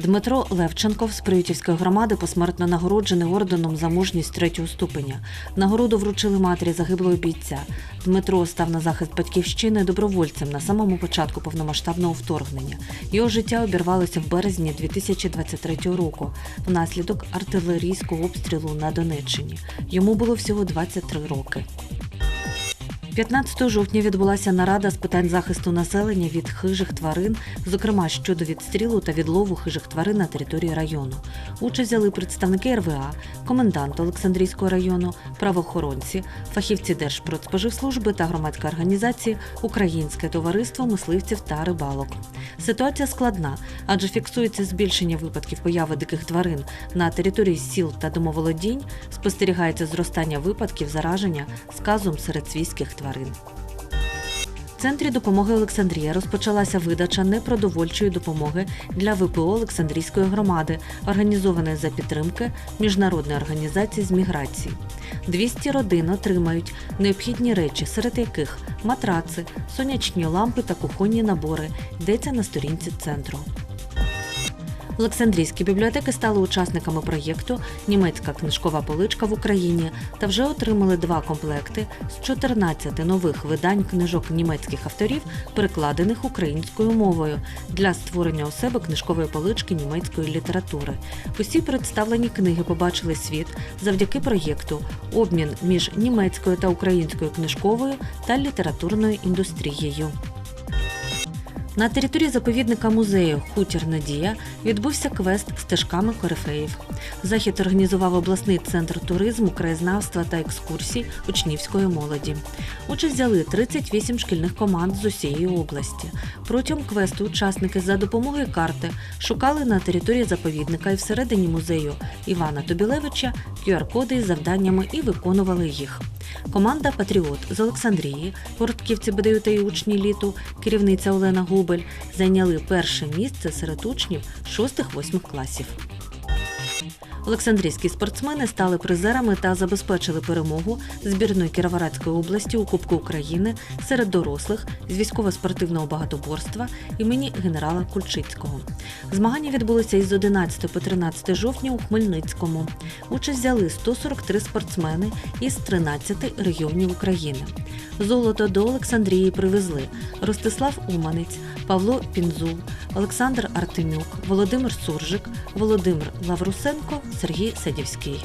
Дмитро Левченков з Приютівської громади посмертно нагороджений орденом за мужність третього ступеня. Нагороду вручили матері загиблого бійця. Дмитро став на захист батьківщини добровольцем на самому початку повномасштабного вторгнення. Його життя обірвалося в березні 2023 року внаслідок артилерійського обстрілу на Донеччині. Йому було всього 23 роки. 15 жовтня відбулася нарада з питань захисту населення від хижих тварин, зокрема щодо відстрілу та відлову хижих тварин на території району. Участь взяли представники РВА, комендант Олександрійського району, правоохоронці, фахівці Держпродспоживслужби та громадської організації Українське товариство мисливців та рибалок. Ситуація складна, адже фіксується збільшення випадків появи диких тварин на території сіл та домоволодінь, спостерігається зростання випадків зараження сказом серед свійських тварин. Центрі допомоги Олександрія розпочалася видача непродовольчої допомоги для ВПО Олександрійської громади, організованої за підтримки міжнародної організації з міграції. 200 родин отримають необхідні речі, серед яких матраци, сонячні лампи та кухонні набори. Йдеться на сторінці центру. Олександрійські бібліотеки стали учасниками проєкту Німецька книжкова поличка в Україні та вже отримали два комплекти з 14 нових видань книжок німецьких авторів, перекладених українською мовою для створення у себе книжкової полички німецької літератури. Усі представлені книги побачили світ завдяки проєкту Обмін між німецькою та українською книжковою та літературною індустрією. На території заповідника музею Хутір Надія відбувся квест стежками корифеїв. Захід організував обласний центр туризму, краєзнавства та екскурсій учнівської молоді. Участь взяли 38 шкільних команд з усієї області. Протягом квесту учасники за допомогою карти шукали на території заповідника і всередині музею Івана Тобілевича QR-коди із завданнями і виконували їх. Команда Патріот з Олександрії, портківці БДЮ та й учні літу, керівниця Олена Губель, зайняли перше місце серед учнів 6-8 класів. Олександрійські спортсмени стали призерами та забезпечили перемогу збірної Кіровоградської області у Кубку України серед дорослих з військово-спортивного багатоборства імені генерала Кульчицького. Змагання відбулися із 11 по 13 жовтня у Хмельницькому. Участь взяли 143 спортсмени із 13 регіонів України. Золото до Олександрії привезли Ростислав Уманець, Павло Пінзул, Олександр Артемюк, Володимир Суржик, Володимир Лаврусенко, Сергій Садівський.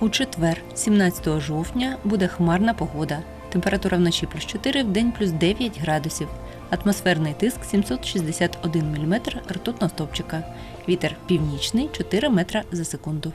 У четвер, 17 жовтня, буде хмарна погода. Температура вночі плюс 4, в день плюс 9 градусів. Атмосферний тиск 761 мм ртутного стовпчика. Вітер північний 4 метра за секунду.